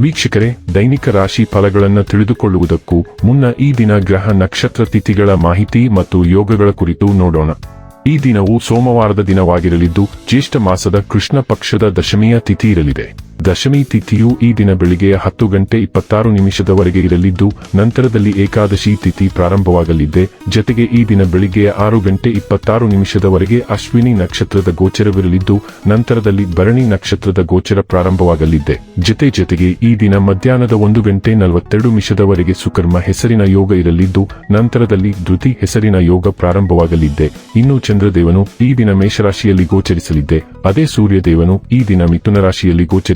ವೀಕ್ಷಕರೇ, ದೈನಿಕ ರಾಶಿ ಫಲಗಳನ್ನು ತಿಳಿದುಕೊಳ್ಳುವುದಕ್ಕೂ ಮುನ್ನ ಈ ದಿನ ಗ್ರಹ ನಕ್ಷತ್ರ ತಿಥಿಗಳ ಮಾಹಿತಿ ಮತ್ತು ಯೋಗಗಳ ಕುರಿತು ನೋಡೋಣ. ಈ ದಿನವು ಸೋಮವಾರದ ದಿನವಾಗಿರಲಿದ್ದು, ಜ್ಯೇಷ್ಠ ಮಾಸದ ಕೃಷ್ಣ ಪಕ್ಷದ ದಶಮಿಯ ತಿಥಿ ಇರಲಿದೆ. ದಶಮಿ ತಿಥಿಯು ಈ ದಿನ ಬೆಳಿಗ್ಗೆಯ ಹತ್ತು ಗಂಟೆ ಇಪ್ಪತ್ತಾರು ನಿಮಿಷದವರೆಗೆ ಇರಲಿದ್ದು, ನಂತರದಲ್ಲಿ ಏಕಾದಶಿ ತಿಥಿ ಪ್ರಾರಂಭವಾಗಲಿದೆ. ಜತೆಗೆ ಈ ದಿನ ಬೆಳಿಗ್ಗೆಯ ಆರು ಗಂಟೆ ಇಪ್ಪತ್ತಾರು ನಿಮಿಷದವರೆಗೆ ಅಶ್ವಿನಿ ನಕ್ಷತ್ರದ ಗೋಚರವಿರಲಿದ್ದು, ನಂತರದಲ್ಲಿ ಭರಣಿ ನಕ್ಷತ್ರದ ಗೋಚರ ಪ್ರಾರಂಭವಾಗಲಿದೆ. ಜತೆ ಜೊತೆಗೆ ಈ ದಿನ ಮಧ್ಯಾಹ್ನದ ಒಂದು ಗಂಟೆ ನಲವತ್ತೆರಡು ನಿಮಿಷದವರೆಗೆ ಸುಕರ್ಮ ಹೆಸರಿನ ಯೋಗ ಇರಲಿದ್ದು, ನಂತರದಲ್ಲಿ ಧೃತಿ ಹೆಸರಿನ ಯೋಗ ಪ್ರಾರಂಭವಾಗಲಿದೆ. ಇನ್ನು ಚಂದ್ರದೇವನು ಈ ದಿನ ಮೇಷರಾಶಿಯಲ್ಲಿ ಗೋಚರಿಸಲಿದ್ದೆ ಅದೇ ಸೂರ್ಯದೇವನು ಈ ದಿನ ಮಿಥುನ ರಾಶಿಯಲ್ಲಿ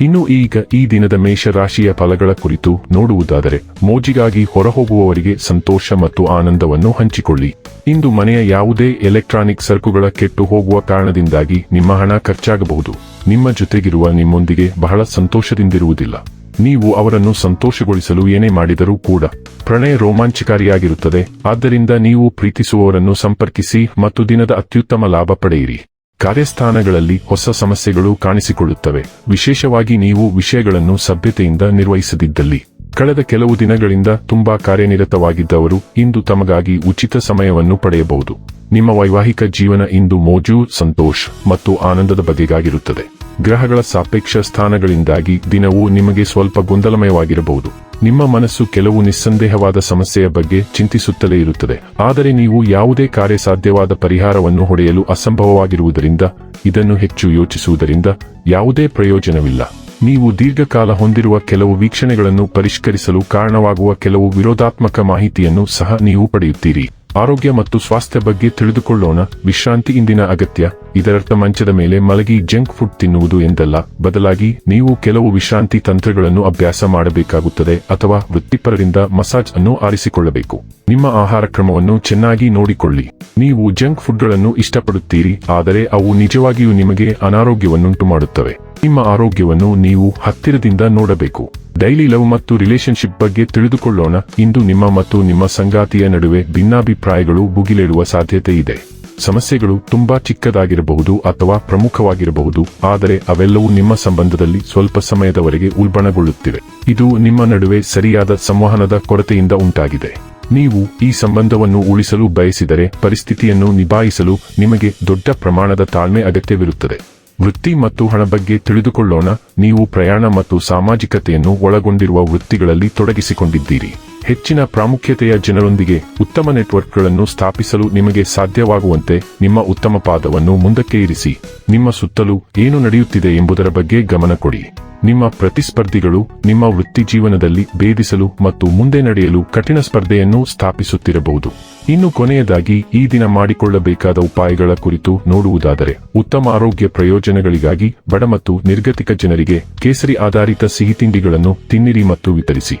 ಇನ್ನು ಈಗ ಈ ದಿನದ ಮೇಷರಾಶಿಯ ಫಲಗಳ ಕುರಿತು ನೋಡುವುದಾದರೆ, ಮೋಜಿಗಾಗಿ ಹೊರಹೋಗುವವರಿಗೆ ಸಂತೋಷ ಮತ್ತು ಆನಂದವನ್ನು ಹಂಚಿಕೊಳ್ಳಿ. ಇಂದು ಮನೆಯ ಯಾವುದೇ ಎಲೆಕ್ಟ್ರಾನಿಕ್ ಸರಕುಗಳ ಕೆಟ್ಟು ಹೋಗುವ ಕಾರಣದಿಂದಾಗಿ ನಿಮ್ಮ ಹಣ ಖರ್ಚಾಗಬಹುದು. ನಿಮ್ಮ ಜೊತೆಗಿರುವ ನಿಮ್ಮೊಂದಿಗೆ ಬಹಳ ಸಂತೋಷದಿಂದಿರುವುದಿಲ್ಲ. ನೀವು ಅವರನ್ನು ಸಂತೋಷಗೊಳಿಸಲು ಏನೇ ಮಾಡಿದರೂ ಕೂಡ, ಪ್ರಣಯ ರೋಮಾಂಚಕಾರಿಯಾಗಿರುತ್ತದೆ. ಆದ್ದರಿಂದ ನೀವು ಪ್ರೀತಿಸುವವರನ್ನು ಸಂಪರ್ಕಿಸಿ ಮತ್ತು ದಿನದ ಅತ್ಯುತ್ತಮ ಲಾಭ ಪಡೆಯಿರಿ. ಕಾರ್ಯಸ್ಥಾನಗಳಲ್ಲಿ ಹೊಸ ಸಮಸ್ಯೆಗಳು ಕಾಣಿಸಿಕೊಳ್ಳುತ್ತವೆ. ವಿಶೇಷವಾಗಿ ನೀವು ವಿಷಯಗಳನ್ನು ಸಭ್ಯತೆಯಿಂದ ನಿರ್ವಹಿಸದಿದ್ದಲ್ಲಿ. ಕಳೆದ ಕೆಲವು ದಿನಗಳಿಂದ ತುಂಬಾ ಕಾರ್ಯನಿರತವಾಗಿದ್ದವರು ಇಂದು ತಮಗಾಗಿ ಉಚಿತ ಸಮಯವನ್ನು ಪಡೆಯಬಹುದು. ನಿಮ್ಮ ವೈವಾಹಿಕ ಜೀವನ ಇಂದು ಮೋಜು, ಸಂತೋಷ್ ಮತ್ತು ಆನಂದದ ಬಗೆಗಾಗಿರುತ್ತದೆ. ಗ್ರಹಗಳ ಸಾಪೇಕ್ಷ ಸ್ಥಾನಗಳಿಂದಾಗಿ ದಿನವು ನಿಮಗೆ ಸ್ವಲ್ಪ ಗೊಂದಲಮಯವಾಗಿರಬಹುದು. ನಿಮ್ಮ ಮನಸ್ಸು ಕೆಲವು ನಿಸ್ಸಂದೇಹವಾದ ಸಮಸ್ಯೆಯ ಬಗ್ಗೆ ಚಿಂತಿಸುತ್ತಲೇ ಇರುತ್ತದೆ. ಆದರೆ ನೀವು ಯಾವುದೇ ಕಾರ್ಯಸಾಧ್ಯವಾದ ಪರಿಹಾರವನ್ನು ಹೊಡೆಯಲು ಅಸಂಭವವಾಗಿರುವುದರಿಂದ, ಇದನ್ನು ಹೆಚ್ಚು ಯೋಚಿಸುವುದರಿಂದ ಯಾವುದೇ ಪ್ರಯೋಜನವಿಲ್ಲ. ನೀವು ದೀರ್ಘಕಾಲ ಹೊಂದಿರುವ ಕೆಲವು ವೀಕ್ಷಣೆಗಳನ್ನು ಪರಿಷ್ಕರಿಸಲು ಕಾರಣವಾಗುವ ಕೆಲವು ವಿರೋಧಾತ್ಮಕ ಮಾಹಿತಿಯನ್ನು ಸಹ ನೀವು ಪಡೆಯುತ್ತೀರಿ. ಆರೋಗ್ಯ ಮತ್ತು ಸ್ವಾಸ್ಥ್ಯ ಬಗ್ಗೆ ತಿಳಿದುಕೊಳ್ಳೋಣ. ವಿಶ್ರಾಂತಿ ಇಂದಿನ ಅಗತ್ಯ. ಇದರರ್ಥ ಮಂಚದ ಮೇಲೆ ಮಲಗಿ ಜಂಕ್ ಫುಡ್ ತಿನ್ನುವುದು ಎಂದಲ್ಲ. ಬದಲಾಗಿ ನೀವು ಕೆಲವು ವಿಶ್ರಾಂತಿ ತಂತ್ರಗಳನ್ನು ಅಭ್ಯಾಸ ಮಾಡಬೇಕಾಗುತ್ತದೆ ಅಥವಾ ವೃತ್ತಿಪರರಿಂದ ಮಸಾಜ್ ಅನ್ನು ಆರಿಸಿಕೊಳ್ಳಬೇಕು. ನಿಮ್ಮ ಆಹಾರ ಕ್ರಮವನ್ನು ಚೆನ್ನಾಗಿ ನೋಡಿಕೊಳ್ಳಿ. ನೀವು ಜಂಕ್ ಫುಡ್ಗಳನ್ನು ಇಷ್ಟಪಡುತ್ತೀರಿ, ಆದರೆ ಅವು ನಿಜವಾಗಿಯೂ ನಿಮಗೆ ಅನಾರೋಗ್ಯವನ್ನುಂಟು ಮಾಡುತ್ತವೆ ನಿಮ್ಮ ಆರೋಗ್ಯವನ್ನು ನೀವು ಹತ್ತಿರದಿಂದ ನೋಡಬೇಕು. ಡೈಲಿ ಲವ್ ಮತ್ತು ರಿಲೇಶನ್ಶಿಪ್ ಬಗ್ಗೆ ತಿಳಿದುಕೊಳ್ಳೋಣ. ಇಂದು ನಿಮ್ಮ ಮತ್ತು ನಿಮ್ಮ ಸಂಗಾತಿಯ ನಡುವೆ ಭಿನ್ನಾಭಿಪ್ರಾಯಗಳು ಭುಗಿಲೇಳುವ ಸಾಧ್ಯತೆ ಇದೆ. ಸಮಸ್ಯೆಗಳು ತುಂಬಾ ಚಿಕ್ಕದಾಗಿರಬಹುದು ಅಥವಾ ಪ್ರಮುಖವಾಗಿರಬಹುದು, ಆದರೆ ಅವೆಲ್ಲವೂ ನಿಮ್ಮ ಸಂಬಂಧದಲ್ಲಿ ಸ್ವಲ್ಪ ಸಮಯದವರೆಗೆ ಉಲ್ಬಣಗೊಳ್ಳುತ್ತಿವೆ. ಇದು ನಿಮ್ಮ ನಡುವೆ ಸರಿಯಾದ ಸಂವಹನದ ಕೊರತೆಯಿಂದ ಉಂಟಾಗಿದೆ. ನೀವು ಈ ಸಂಬಂಧವನ್ನು ಉಳಿಸಲು ಬಯಸಿದರೆ ಪರಿಸ್ಥಿತಿಯನ್ನು ನಿಭಾಯಿಸಲು ನಿಮಗೆ ದೊಡ್ಡ ಪ್ರಮಾಣದ ತಾಳ್ಮೆ ಅಗತ್ಯವಿರುತ್ತದೆ. ವೃತ್ತಿ ಮತ್ತು ಹಣ ಬಗ್ಗೆ ತಿಳಿದುಕೊಳ್ಳೋಣ. ನೀವು ಪ್ರಯಾಣ ಮತ್ತು ಸಾಮಾಜಿಕತೆಯನ್ನು ಒಳಗೊಂಡಿರುವ ವೃತ್ತಿಗಳಲ್ಲಿ ತೊಡಗಿಸಿಕೊಂಡಿದ್ದೀರಿ. ಹೆಚ್ಚಿನ ಪ್ರಾಮುಖ್ಯತೆಯ ಜನರೊಂದಿಗೆ ಉತ್ತಮ ನೆಟ್ವರ್ಕ್ಗಳನ್ನು ಸ್ಥಾಪಿಸಲು ನಿಮಗೆ ಸಾಧ್ಯವಾಗುವಂತೆ ನಿಮ್ಮ ಉತ್ತಮ ಪಾದವನ್ನು ಮುಂದಕ್ಕೆ ಇರಿಸಿ. ನಿಮ್ಮ ಸುತ್ತಲೂ ಏನು ನಡೆಯುತ್ತಿದೆ ಎಂಬುದರ ಬಗ್ಗೆ ಗಮನ ಕೊಡಿ. ನಿಮ್ಮ ಪ್ರತಿಸ್ಪರ್ಧಿಗಳು ನಿಮ್ಮ ವೃತ್ತಿ ಜೀವನದಲ್ಲಿ ಭೇದಿಸಲು ಮತ್ತು ಮುಂದೆ ನಡೆಯಲು ಕಠಿಣ ಸ್ಪರ್ಧೆಯನ್ನು ಸ್ಥಾಪಿಸುತ್ತಿರಬಹುದು. ಇನ್ನು ಕೊನೆಯದಾಗಿ ಈ ದಿನ ಮಾಡಿಕೊಳ್ಳಬೇಕಾದ ಉಪಾಯಗಳ ಕುರಿತು ನೋಡುವುದಾದರೆ, ಉತ್ತಮ ಆರೋಗ್ಯ ಪ್ರಯೋಜನಗಳಿಗಾಗಿ ಬಡ ಮತ್ತು ನಿರ್ಗತಿಕ ಜನರಿಗೆ ಕೇಸರಿ ಆಧಾರಿತ ಸಿಹಿ ತಿಂಡಿಗಳನ್ನು ತಿನ್ನಿರಿ ಮತ್ತು ವಿತರಿಸಿ.